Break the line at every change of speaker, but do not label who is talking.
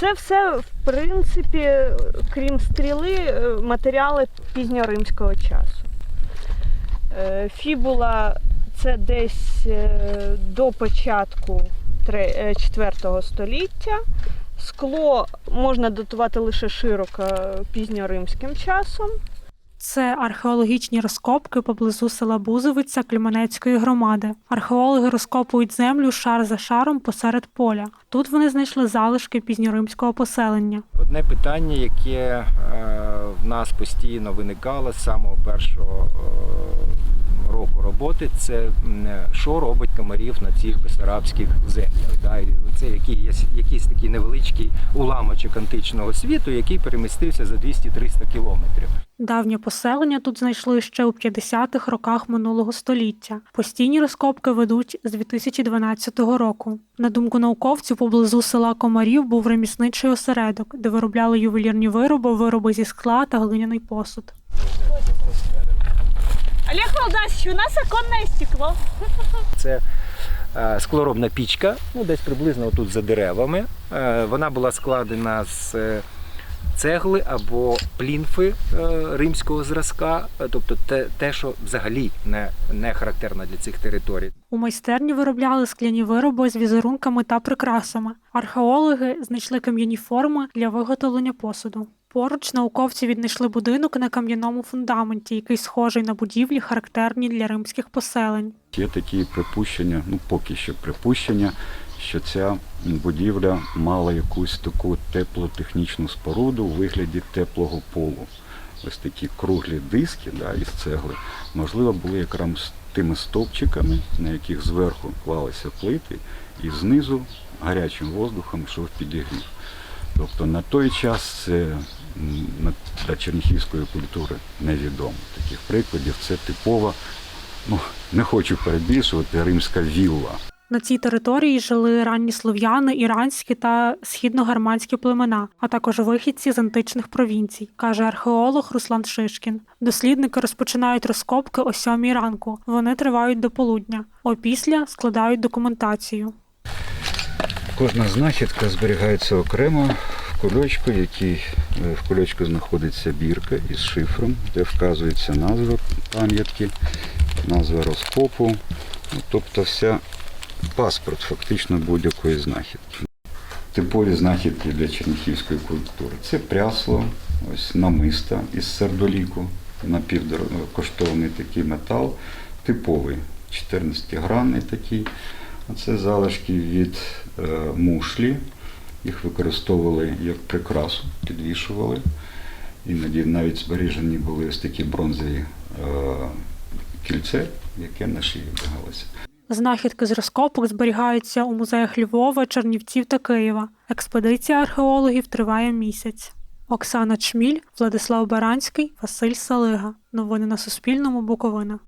Це все, в принципі, крім стріли, е, матеріали пізньоримського часу. Е, Фібула це десь е, до початку 4 століття. Скло можна датувати лише широко пізньоримським часом.
Це археологічні розкопки поблизу села Бузовиця Кліманецької громади. Археологи розкопують землю шар за шаром посеред поля. Тут вони знайшли залишки пізньоримського поселення.
Одне питання, яке е, в нас постійно виникало з самого першого е, року роботи, це що робить комарів на цих бесарабських землях. Да? Це який, якийсь такий невеличкий уламочок античного світу, який перемістився за 200-300 кілометрів.
Давнє поселення тут знайшли ще у 50-х роках минулого століття. Постійні розкопки ведуть з 2012 року. На думку науковців, поблизу села Комарів був ремісничий осередок, де виробляли ювелірні вироби, вироби зі скла та глиняний посуд.
Олег Валдасович, у нас оконне стекло.
Це е, склоробна пічка, ну десь приблизно тут за деревами. Е, Вона була складена з е, цегли або плінфи римського зразка, тобто те, те що взагалі не, не характерно для цих територій.
У майстерні виробляли скляні вироби з візерунками та прикрасами. Археологи знайшли кам'яні форми для виготовлення посуду. Поруч науковці віднайшли будинок на кам'яному фундаменті, який схожий на будівлі, характерні для римських поселень.
Є такі припущення, ну поки що припущення, що ця будівля мала якусь таку теплотехнічну споруду у вигляді теплого полу. Ось такі круглі диски да, із цегли, можливо, були якраз тими стовпчиками, на яких зверху клалися плити, і знизу гарячим воздухом йшов підігрів. Тобто на той час це для черніхівської культури невідомо. Таких прикладів це типова ну, не хочу перебільшувати, римська вілла.
На цій території жили ранні слов'яни, іранські та східногарманські племена, а також вихідці з античних провінцій, каже археолог Руслан Шишкін. Дослідники розпочинають розкопки о сьомій ранку. Вони тривають до полудня. Опісля складають документацію.
Кожна знахідка зберігається окремо кульочку, який е, в кульочку знаходиться бірка із шифром, де вказується назва пам'ятки, назва розкопу, ну, тобто вся паспорт фактично будь-якої знахідки. Типові знахідки для черніхівської культури. Це прясло, ось намиста із сердоліку, напівкоштовний такий метал, типовий, 14-гранний такий. А Це залишки від е, мушлі. Їх використовували як прикрасу, підвішували. Іноді навіть збережені були ось такі бронзові е, кільце, яке на шиї вдягалося.
Знахідки з розкопок зберігаються у музеях Львова, Чернівців та Києва. Експедиція археологів триває місяць. Оксана Чміль, Владислав Баранський, Василь Салига. Новини на Суспільному. Буковина.